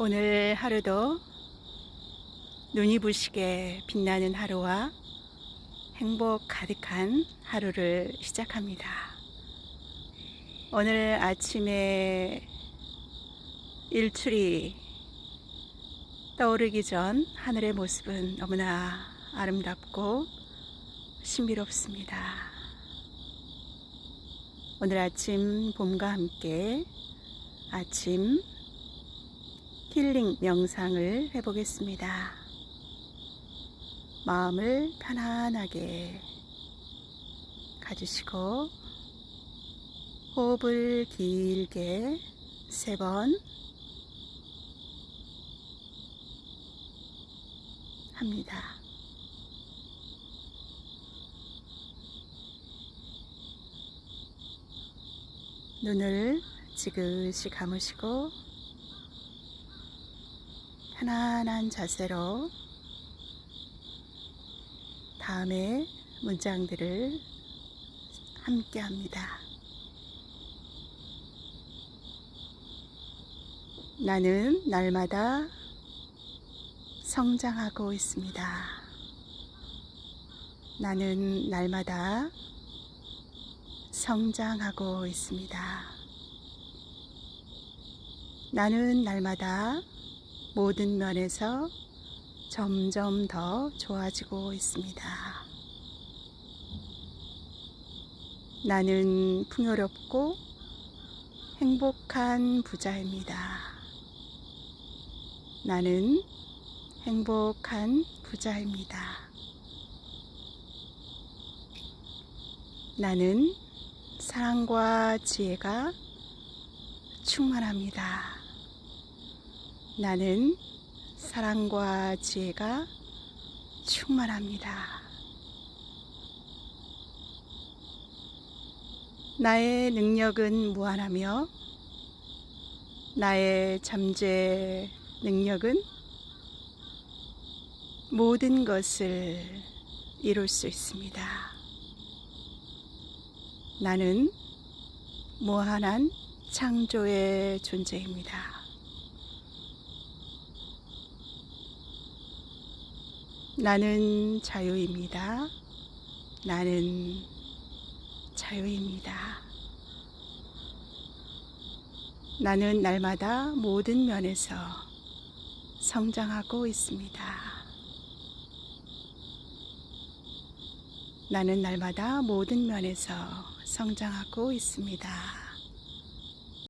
오늘 하루도 눈이 부시게 빛나는 하루와 행복 가득한 하루를 시작합니다. 오늘 아침에 일출이 떠오르기 전 하늘의 모습은 너무나 아름답고 신비롭습니다. 오늘 아침 봄과 함께 아침 힐링 명상을 해보겠습니다. 마음을 편안하게 가지시고 호흡을 길게 세 번 합니다. 눈을 지그시 감으시고 편안한 자세로 다음의 문장들을 함께 합니다. 나는 날마다 성장하고 있습니다. 나는 날마다 성장하고 있습니다. 나는 날마다 모든 면에서 점점 더 좋아지고 있습니다. 나는 풍요롭고 행복한 부자입니다. 나는 행복한 부자입니다. 나는 사랑과 지혜가 충만합니다. 나는 사랑과 지혜가 충만합니다. 나의 능력은 무한하며 나의 잠재 능력은 모든 것을 이룰 수 있습니다. 나는 무한한 창조의 존재입니다. 나는 자유입니다. 나는 자유입니다. 나는 날마다 모든 면에서 성장하고 있습니다. 나는 날마다 모든 면에서 성장하고 있습니다.